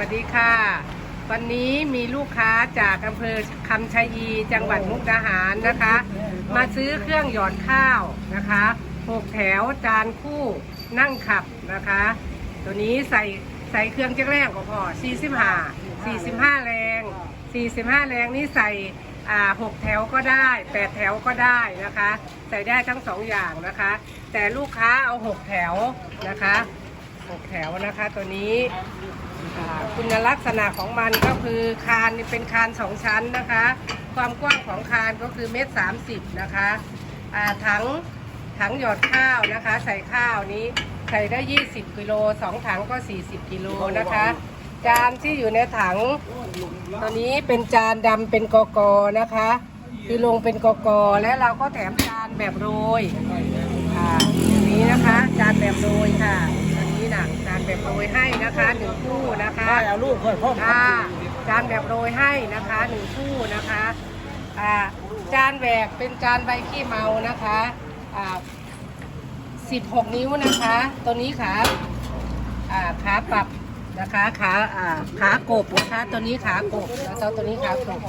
วัสดีค่ะ วันนี้มีลูกค้าจากอำเภอคำชะอีจังหวัดมุกดาหารนะคะ มาซื้อเครื่องหยอดข้าวนะคะหกแถวจานคู่นั่งขับนะคะ ตัวนี้ใส่ใส่เครื่องจักรแรงก็พอ45 45 แรง 45 แรงนี่ใส่หกแถวก็ได้แปดแถวก็ได้นะคะ ใส่ได้ทั้งสองอย่างนะคะ แต่ลูกค้าเอาหกแถวนะคะ หกแถวนะคะตัวนี้คุณลักษณะของมันก็คือคานเป็นคานสองชั้นนะคะ ความกว้างของคานก็คือเมตรสามสิบนะคะถังถังหยอดข้าวนะคะ ใส่ข้าวนี้ใส่ได้ 20กิโลสองถังก็ 40กิโลนะคะ จานที่อยู่ในถังตัวนี้เป็นจานดำเป็นกกนะคะ คือลงเป็นกกและเราก็แถมจานแบบโรยอ่านี้นะคะ จานแบบโรยค่ะตัวนี้นะจานแบบโรยให้นะคะหนึ่งคู่ นะคะเอาลูกเพื่อนพ่อค่ะจานแบบโรยให้นะคะหนึ่งคู่นะคะอ่าจานแหวกเป็นจานใบขี้เมานะคะอ่า16นิ้วนะคะ ตัวนี้ขาอ่าขาปรับนะคะขาอ่าขากบนะคะตัวนี้ขากบแล้วตัวนี้ขากบ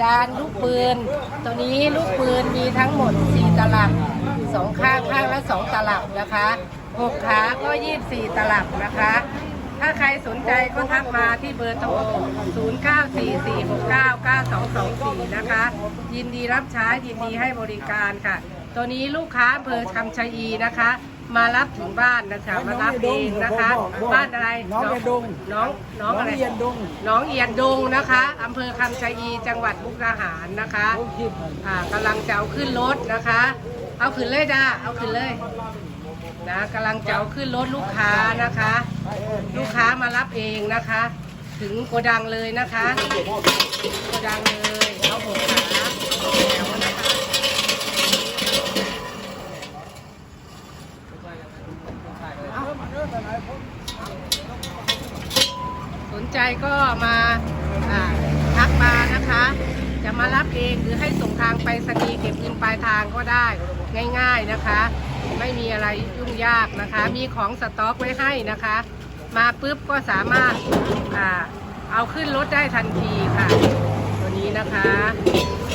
จานลูกปืน ตัวนี้ลูกปืนมีทั้งหมด 4 ตลับสองข้างข้างละ 2 ตลับนะคะหกขาก็ 24 ตลับนะคะ ถ้าใครสนใจก็ทักมาที่เบอร์โทร 0944699224 นะคะ ยินดีรับใช้ยินดีให้บริการค่ะ ตัวนี้ลูกค้าอำเภอคำชะอีนะคะ มารับถึงบ้านนะคะมารับเองนะคะ บ้านอะไรน้องเรียนดงน้องน้องอะไรเรียนดงน้องเอียนดงนะคะอำเภอคำชะอีจังหวัดมุกดาหารนะคะลูกคิดอ่ากำลังจะเอาขึ้นรถนะคะ เอาขึ้นเลยจ้าเอาขึ้นเลยนะกำลังจะเอาขึ้นรถลูกค้านะคะ ลูกค้ามารับเองนะคะ ถึงโกดังเลยนะคะโกดังเลยเอาหกขาแถวนะคะสนใจก็มาทักมานะคะ จะมารับเองหรือให้ส่งทางไปสนีเก็บเงินปลายทางก็ได้ง่าย ๆนะคะ ไม่มีอะไรยุ่งยากนะคะ มีของสต็อกไว้ให้นะคะ มาปุ๊บก็สามารถอเอาขึ้นรถได้ทันทีค่ะ ตัวนี้นะคะ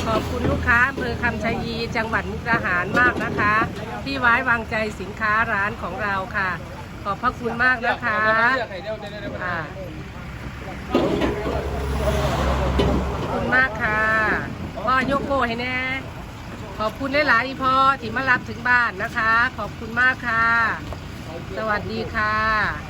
ขอบคุณลูกค้าอำเภอคำชะอีจังหวัดมุกดาหารมากนะคะ ที่ไว้วางใจสินค้าร้านของเราค่ะ ขอบพระคุณมากนะคะอ่าขอบคุณมากค่ะพ่อโยโกให้แน่ขอบคุณหลายๆอีพ่อที่มารับถึงบ้านนะคะ ขอบคุณมากค่ะ สวัสดีค่ะ